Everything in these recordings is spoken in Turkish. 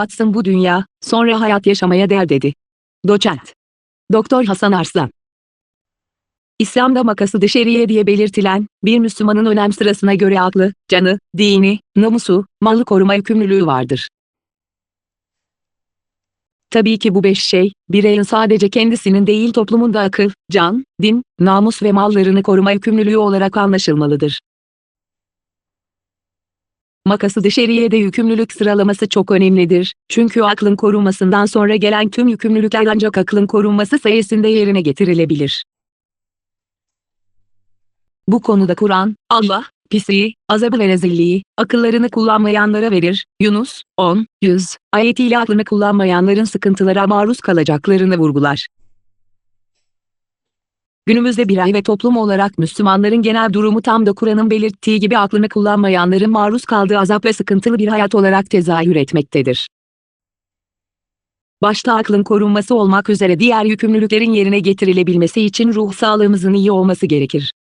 atsın bu dünya, sonra hayat yaşamaya değer dedi. Doçent. Doktor Hasan Arslan. İslam'da makası dışarıya diye belirtilen, bir Müslümanın önem sırasına göre aklı, canı, dini, namusu, malı koruma yükümlülüğü vardır. Tabii ki bu beş şey, bireyin sadece kendisinin değil toplumun da akıl, can, din, namus ve mallarını koruma yükümlülüğü olarak anlaşılmalıdır. Makası dışarıya de yükümlülük sıralaması çok önemlidir. Çünkü aklın korunmasından sonra gelen tüm yükümlülükler ancak aklın korunması sayesinde yerine getirilebilir. Bu konuda Kur'an, Allah, pisliği, azabı ve rezilliği, akıllarını kullanmayanlara verir. Yunus, 10, 100, ayetiyle aklını kullanmayanların sıkıntılara maruz kalacaklarını vurgular. Günümüzde birey ve toplum olarak Müslümanların genel durumu tam da Kur'an'ın belirttiği gibi aklını kullanmayanların maruz kaldığı azap ve sıkıntılı bir hayat olarak tezahür etmektedir. Başta aklın korunması olmak üzere diğer yükümlülüklerin yerine getirilebilmesi için ruh sağlığımızın iyi olması gerekir.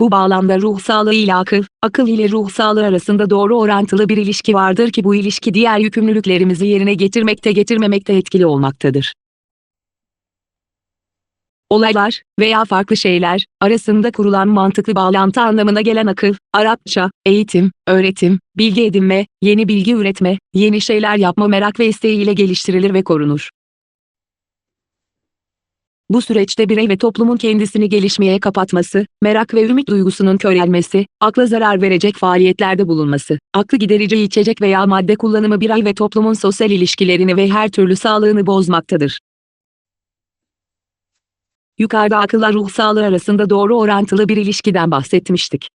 Bu bağlamda ruh sağlığı ile akıl, akıl ile ruh sağlığı arasında doğru orantılı bir ilişki vardır ki bu ilişki diğer yükümlülüklerimizi yerine getirmekte getirmemekte etkili olmaktadır. Olaylar veya farklı şeyler arasında kurulan mantıklı bağlantı anlamına gelen akıl, Arapça, eğitim, öğretim, bilgi edinme, yeni bilgi üretme, yeni şeyler yapma merak ve isteğiyle geliştirilir ve korunur. Bu süreçte birey ve toplumun kendisini gelişmeye kapatması, merak ve ümit duygusunun körelmesi, akla zarar verecek faaliyetlerde bulunması, aklı giderici içecek veya madde kullanımı birey ve toplumun sosyal ilişkilerini ve her türlü sağlığını bozmaktadır. Yukarıda akılla ruh sağlığı arasında doğru orantılı bir ilişkiden bahsetmiştik.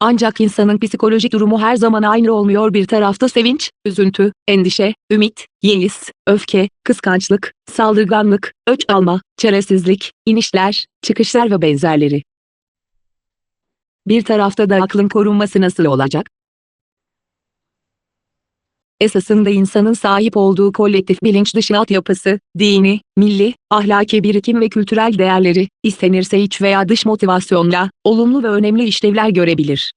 Ancak insanın psikolojik durumu her zaman aynı olmuyor. Bir tarafta sevinç, üzüntü, endişe, ümit, yeis, öfke, kıskançlık, saldırganlık, öç alma, çaresizlik, inişler, çıkışlar ve benzerleri. Bir tarafta da aklın korunması nasıl olacak? Esasında insanın sahip olduğu kolektif bilinç dışı altyapısı, dini, milli, ahlaki birikim ve kültürel değerleri, istenirse iç veya dış motivasyonla, olumlu ve önemli işlevler görebilir.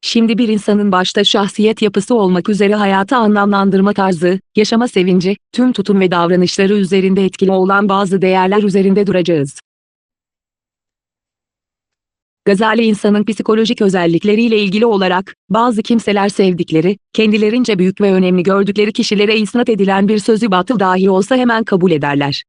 Şimdi bir insanın başta şahsiyet yapısı olmak üzere hayatı anlamlandırma tarzı, yaşama sevinci, tüm tutum ve davranışları üzerinde etkili olan bazı değerler üzerinde duracağız. Gazali insanın psikolojik özellikleriyle ilgili olarak, bazı kimseler sevdikleri, kendilerince büyük ve önemli gördükleri kişilere isnat edilen bir sözü batıl dahi olsa hemen kabul ederler.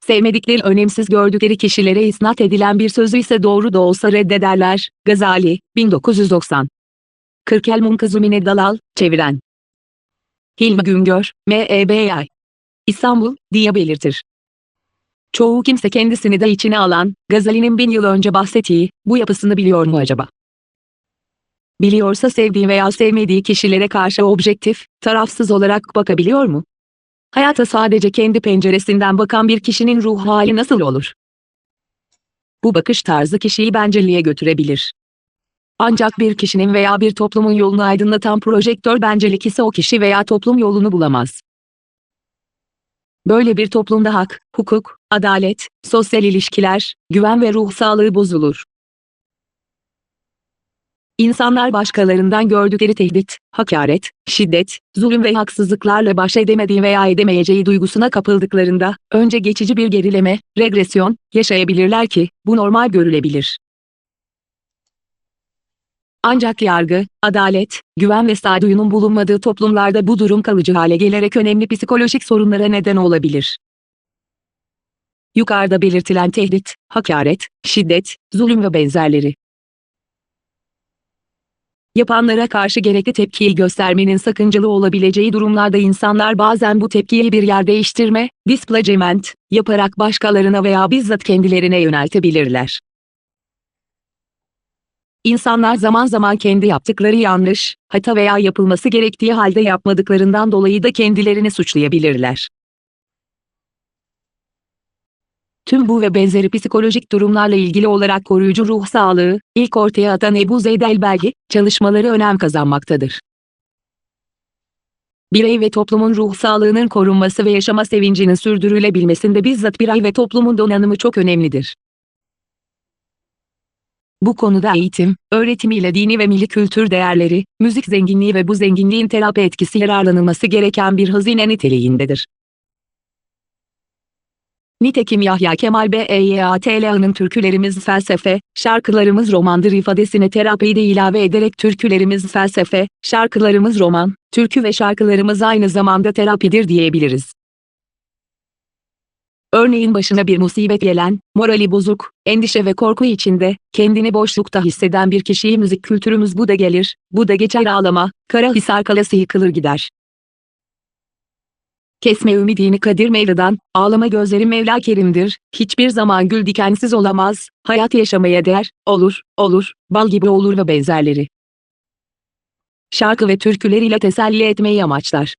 Sevmedikleri önemsiz gördükleri kişilere isnat edilen bir sözü ise doğru da olsa reddederler. Gazali, 1990. Kırkel Munkazumine Dalal, çeviren. Hilmi Güngör, M.E.B.Y. İstanbul, diye belirtir. Çoğu kimse kendisini de içine alan, Gazali'nin bin yıl önce bahsettiği, bu yapısını biliyor mu acaba? Biliyorsa sevdiği veya sevmediği kişilere karşı objektif, tarafsız olarak bakabiliyor mu? Hayata sadece kendi penceresinden bakan bir kişinin ruh hali nasıl olur? Bu bakış tarzı kişiyi bencilliğe götürebilir. Ancak bir kişinin veya bir toplumun yolunu aydınlatan projektör bencillik ise o kişi veya toplum yolunu bulamaz. Böyle bir toplumda hak, hukuk, adalet, sosyal ilişkiler, güven ve ruh sağlığı bozulur. İnsanlar başkalarından gördükleri tehdit, hakaret, şiddet, zulüm ve haksızlıklarla baş edemediği veya edemeyeceği duygusuna kapıldıklarında, önce geçici bir gerileme, regresyon, yaşayabilirler ki, bu normal görülebilir. Ancak yargı, adalet, güven ve sağduyunun bulunmadığı toplumlarda bu durum kalıcı hale gelerek önemli psikolojik sorunlara neden olabilir. Yukarıda belirtilen tehdit, hakaret, şiddet, zulüm ve benzerleri. Yapanlara karşı gerekli tepkiyi göstermenin sakıncalı olabileceği durumlarda insanlar bazen bu tepkiyi bir yer değiştirme, displacement, yaparak başkalarına veya bizzat kendilerine yöneltebilirler. İnsanlar zaman zaman kendi yaptıkları yanlış, hata veya yapılması gerektiği halde yapmadıklarından dolayı da kendilerini suçlayabilirler. Tüm bu ve benzeri psikolojik durumlarla ilgili olarak koruyucu ruh sağlığı, ilk ortaya atan Ebu Zeyd el-Belgi, çalışmaları önem kazanmaktadır. Birey ve toplumun ruh sağlığının korunması ve yaşama sevincinin sürdürülebilmesinde bizzat birey ve toplumun donanımı çok önemlidir. Bu konuda eğitim, öğretimiyle dini ve milli kültür değerleri, müzik zenginliği ve bu zenginliğin terapi etkisi yararlanılması gereken bir hazine niteliğindedir. Nitekim Yahya Kemal Beyatlı'nın türkülerimiz felsefe, şarkılarımız romandır ifadesine terapiyi de ilave ederek türkülerimiz felsefe, şarkılarımız roman, türkü ve şarkılarımız aynı zamanda terapidir diyebiliriz. Örneğin başına bir musibet gelen, morali bozuk, endişe ve korku içinde, kendini boşlukta hisseden bir kişiyi müzik kültürümüz bu da gelir, bu da geçer ağlama, Karahisar Kalası yıkılır gider. Kesme ümidini Kadir Mevla'dan, ağlama gözlerim Mevla Kerim'dir, hiçbir zaman gül dikensiz olamaz, hayat yaşamaya değer, olur, olur, bal gibi olur ve benzerleri. Şarkı ve türküleriyle teselli etmeyi amaçlar.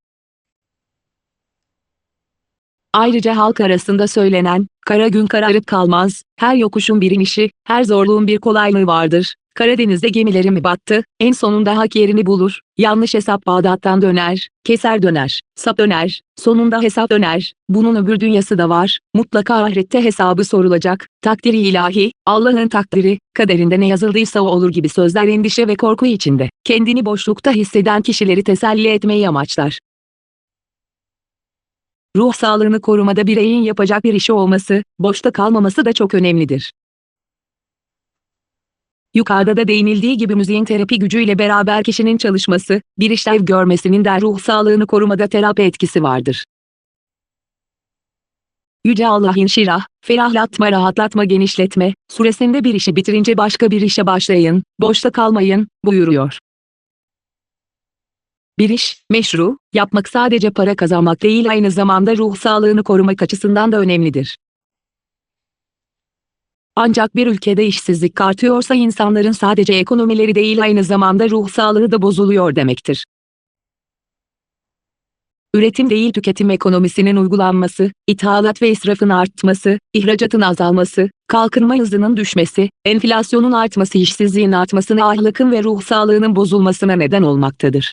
Ayrıca halk arasında söylenen, kara gün kararıp kalmaz, her yokuşun bir inişi, her zorluğun bir kolaylığı vardır. Karadeniz'de gemilerim battı, en sonunda hak yerini bulur, yanlış hesap Bağdat'tan döner, keser döner, sap döner, sonunda hesap döner, bunun öbür dünyası da var, mutlaka ahirette hesabı sorulacak, takdiri ilahi, Allah'ın takdiri, kaderinde ne yazıldıysa o olur gibi sözler endişe ve korku içinde, kendini boşlukta hisseden kişileri teselli etmeyi amaçlar. Ruh sağlığını korumada bireyin yapacak bir işi olması, boşta kalmaması da çok önemlidir. Yukarıda da değinildiği gibi müziğin terapi gücüyle beraber kişinin çalışması, bir işlev görmesinin de ruh sağlığını korumada terapi etkisi vardır. Yüce Allah'ın şirah, ferahlatma rahatlatma genişletme, suresinde bir işi bitirince başka bir işe başlayın, boşta kalmayın, buyuruyor. Bir iş, meşru, yapmak sadece para kazanmak değil aynı zamanda ruh sağlığını korumak açısından da önemlidir. Ancak bir ülkede işsizlik artıyorsa insanların sadece ekonomileri değil aynı zamanda ruh sağlığı da bozuluyor demektir. Üretim değil tüketim ekonomisinin uygulanması, ithalat ve israfın artması, ihracatın azalması, kalkınma hızının düşmesi, enflasyonun artması işsizliğin artmasına ahlakın ve ruh sağlığının bozulmasına neden olmaktadır.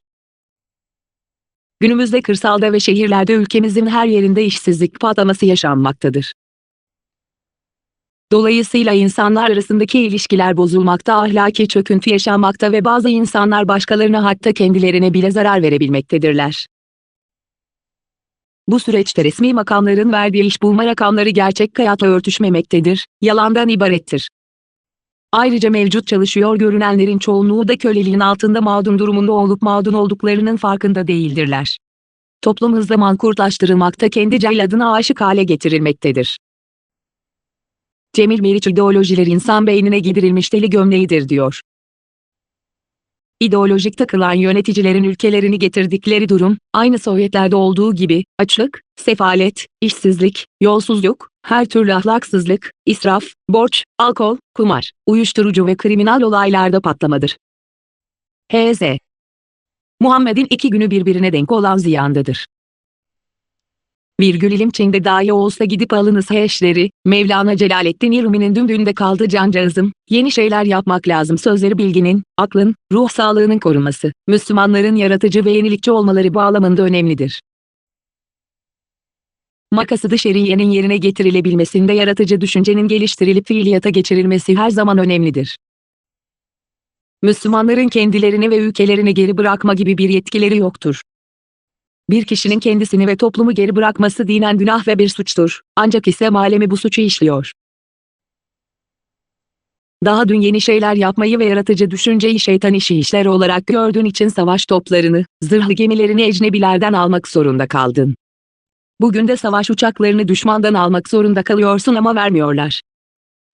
Günümüzde kırsalda ve şehirlerde ülkemizin her yerinde işsizlik patlaması yaşanmaktadır. Dolayısıyla insanlar arasındaki ilişkiler bozulmakta, ahlaki çöküntü yaşanmakta ve bazı insanlar başkalarına hatta kendilerine bile zarar verebilmektedirler. Bu süreçte resmi makamların verdiği iş bulma rakamları gerçek hayatla örtüşmemektedir, yalandan ibarettir. Ayrıca mevcut çalışıyor görünenlerin çoğunluğu da köleliğin altında mağdun durumunda olup mağdun olduklarının farkında değildirler. Toplum hızla mankurtlaştırılmakta kendi celladına aşık hale getirilmektedir. Cemil Meriç ideolojiler insan beynine giydirilmiş deli gömleğidir diyor. İdeolojik takılan yöneticilerin ülkelerini getirdikleri durum, aynı Sovyetlerde olduğu gibi, açlık, sefalet, işsizlik, yolsuzluk, her türlü ahlaksızlık, israf, borç, alkol, kumar, uyuşturucu ve kriminal olaylarda patlamadır. H.Z. Muhammed'in iki günü birbirine denk olan ziyandadır. Virgül ilim Çin'de dahi olsa gidip alınız heşleri, Mevlana Celaleddin Rumi'nin dümdüğünde kaldı cancağızım, yeni şeyler yapmak lazım sözleri bilginin, aklın, ruh sağlığının korunması, Müslümanların yaratıcı ve yenilikçi olmaları bağlamında önemlidir. Makası şeriyenin yerine getirilebilmesinde yaratıcı düşüncenin geliştirilip fiiliyata geçirilmesi her zaman önemlidir. Müslümanların kendilerini ve ülkelerini geri bırakma gibi bir yetkileri yoktur. Bir kişinin kendisini ve toplumu geri bırakması dinen günah ve bir suçtur. Ancak İslam alemi bu suçu işliyor. Daha dün yeni şeyler yapmayı ve yaratıcı düşünceyi şeytan işi işler olarak gördüğün için savaş toplarını, zırhlı gemilerini ecnebilerden almak zorunda kaldın. Bugün de savaş uçaklarını düşmandan almak zorunda kalıyorsun ama vermiyorlar.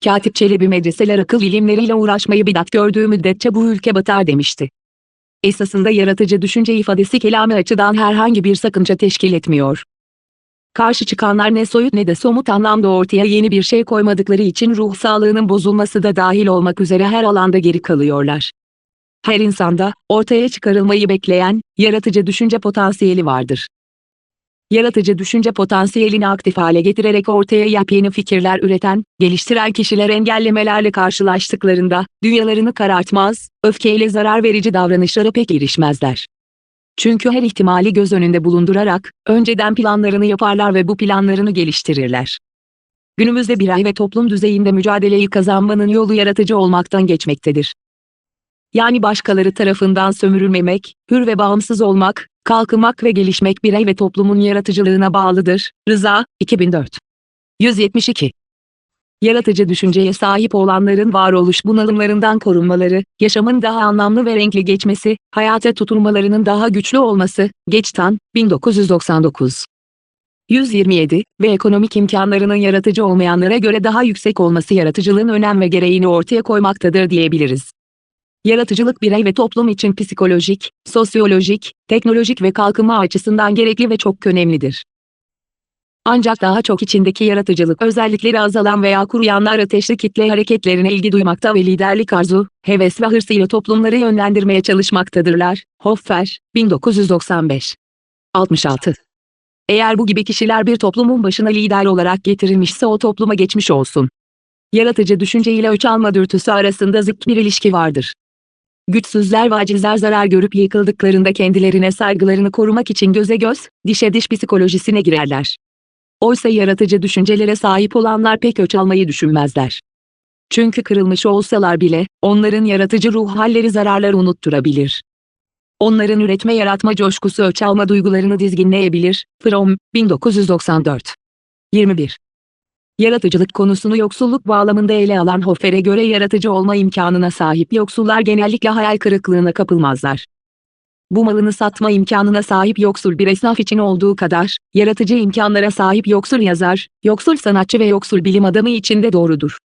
Katip Çelebi medreseler akıl ilimleriyle uğraşmayı bidat gördüğü müddetçe bu ülke batar demişti. Esasında yaratıcı düşünce ifadesi kelami açıdan herhangi bir sakınca teşkil etmiyor. Karşı çıkanlar ne soyut ne de somut anlamda ortaya yeni bir şey koymadıkları için ruh sağlığının bozulması da dahil olmak üzere her alanda geri kalıyorlar. Her insanda, ortaya çıkarılmayı bekleyen, yaratıcı düşünce potansiyeli vardır. Yaratıcı düşünce potansiyelini aktif hale getirerek ortaya yepyeni fikirler üreten, geliştiren kişiler engellemelerle karşılaştıklarında, dünyalarını karartmaz, öfkeyle zarar verici davranışlara pek girişmezler. Çünkü her ihtimali göz önünde bulundurarak, önceden planlarını yaparlar ve bu planlarını geliştirirler. günümüzde birey ve toplum düzeyinde mücadeleyi kazanmanın yolu yaratıcı olmaktan geçmektedir. Yani başkaları tarafından sömürülmemek, hür ve bağımsız olmak, kalkınmak ve gelişmek birey ve toplumun yaratıcılığına bağlıdır. Rıza, 2004 172 Yaratıcı düşünceye sahip olanların varoluş bunalımlarından korunmaları, yaşamın daha anlamlı ve renkli geçmesi, hayata tutunmalarının daha güçlü olması, Geçtan, 1999 127 ve ekonomik imkanlarının yaratıcı olmayanlara göre daha yüksek olması yaratıcılığın önem ve gereğini ortaya koymaktadır diyebiliriz. Yaratıcılık birey ve toplum için psikolojik, sosyolojik, teknolojik ve kalkınma açısından gerekli ve çok önemlidir. Ancak daha çok içindeki yaratıcılık özellikleri azalan veya kuruyanlar ateşli kitle hareketlerine ilgi duymakta ve liderlik arzu, heves ve hırsıyla toplumları yönlendirmeye çalışmaktadırlar. Hoffer, 1995 66 Eğer bu gibi kişiler bir toplumun başına lider olarak getirilmişse o topluma geçmiş olsun. Yaratıcı düşünce ile öç alma dürtüsü arasında zıt bir ilişki vardır. Güçsüzler ve acizler zarar görüp yıkıldıklarında kendilerine saygılarını korumak için göze göz, dişe diş psikolojisine girerler. Oysa yaratıcı düşüncelere sahip olanlar pek öç almayı düşünmezler. Çünkü kırılmış olsalar bile, onların yaratıcı ruh halleri zararları unutturabilir. Onların üretme yaratma coşkusu öç alma duygularını dizginleyebilir. From, 1994 21 Yaratıcılık konusunu yoksulluk bağlamında ele alan Hoffer'e göre yaratıcı olma imkanına sahip yoksullar genellikle hayal kırıklığına kapılmazlar. Bu malını satma imkanına sahip yoksul bir esnaf için olduğu kadar, yaratıcı imkanlara sahip yoksul yazar, yoksul sanatçı ve yoksul bilim adamı için de doğrudur.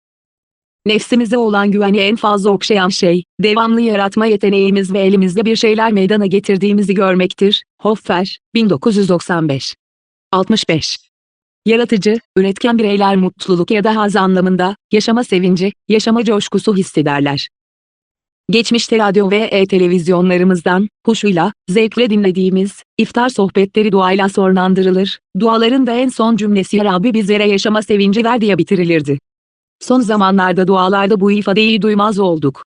Nefsimize olan güveni en fazla okşayan şey, devamlı yaratma yeteneğimiz ve elimizde bir şeyler meydana getirdiğimizi görmektir. Hoffer, 1995 65 Yaratıcı, üretken bireyler mutluluk ya da haz anlamında, yaşama sevinci, yaşama coşkusu hissederler. Geçmişte radyo ve e-televizyonlarımızdan, huşuyla, zevkle dinlediğimiz, iftar sohbetleri duayla sonlandırılır, duaların da en son cümlesi Ya Rabbi bizlere yaşama sevinci ver diye bitirilirdi. Son zamanlarda dualarda bu ifadeyi duymaz olduk.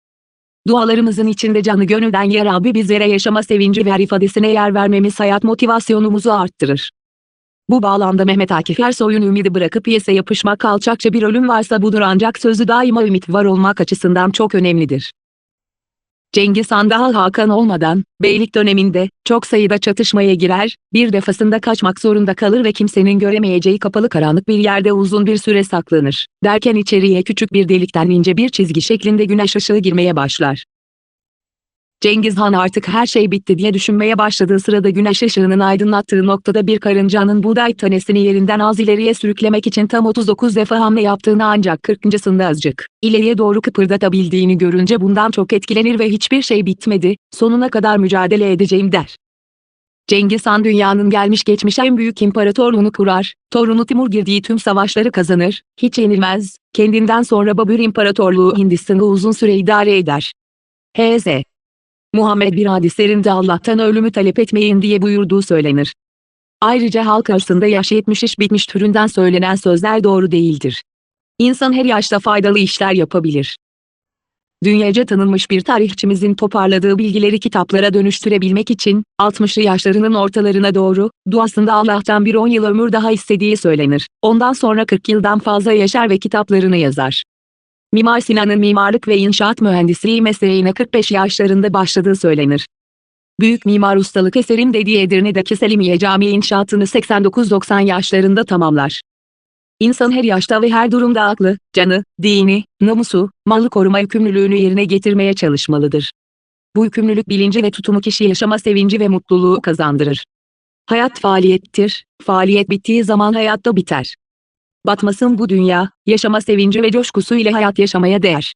Dualarımızın içinde canı gönülden Ya Rabbi bizlere yaşama sevinci ver ifadesine yer vermemiz hayat motivasyonumuzu arttırır. Bu bağlamda Mehmet Akif Ersoy'un ümidi bırakıp piyese yapışmak alçakça bir ölüm varsa budur ancak sözü daima ümit var olmak açısından çok önemlidir. Cengiz Han daha Hakan olmadan, beylik döneminde, çok sayıda çatışmaya girer, bir defasında kaçmak zorunda kalır ve kimsenin göremeyeceği kapalı karanlık bir yerde uzun bir süre saklanır. Derken içeriye küçük bir delikten ince bir çizgi şeklinde güneş ışığı girmeye başlar. Cengiz Han artık her şey bitti diye düşünmeye başladığı sırada güneş ışığının aydınlattığı noktada bir karıncanın buğday tanesini yerinden az ileriye sürüklemek için tam 39 defa hamle yaptığını ancak 40.sında azıcık ileriye doğru kıpırdatabildiğini görünce bundan çok etkilenir ve hiçbir şey bitmedi, sonuna kadar mücadele edeceğim der. Cengiz Han dünyanın gelmiş geçmiş en büyük imparatorluğunu kurar, torunu Timur girdiği tüm savaşları kazanır, hiç yenilmez, kendinden sonra Babür İmparatorluğu Hindistan'ı uzun süre idare eder. H.Z. Muhammed bir hadislerinde Allah'tan ölümü talep etmeyin diye buyurduğu söylenir. Ayrıca halk arasında yaş 70 iş bitmiş türünden söylenen sözler doğru değildir. İnsan her yaşta faydalı işler yapabilir. Dünyaca tanınmış bir tarihçimizin toparladığı bilgileri kitaplara dönüştürebilmek için, 60'lı yaşlarının ortalarına doğru, duasında Allah'tan bir 10 yıl ömür daha istediği söylenir. Ondan sonra 40 yıldan fazla yaşar ve kitaplarını yazar. Mimar Sinan'ın mimarlık ve inşaat mühendisliği mesleğine 45 yaşlarında başladığı söylenir. Büyük mimar ustalık eserim dediği Edirne'deki Selimiye Camii inşaatını 89-90 yaşlarında tamamlar. İnsan her yaşta ve her durumda aklı, canı, dini, namusu, malı koruma yükümlülüğünü yerine getirmeye çalışmalıdır. Bu yükümlülük bilinci ve tutumu kişi yaşama sevinci ve mutluluğu kazandırır. Hayat faaliyettir, faaliyet bittiği zaman hayat da biter. Batmasın bu dünya, yaşama sevinci ve coşkusu ile hayat yaşamaya değer.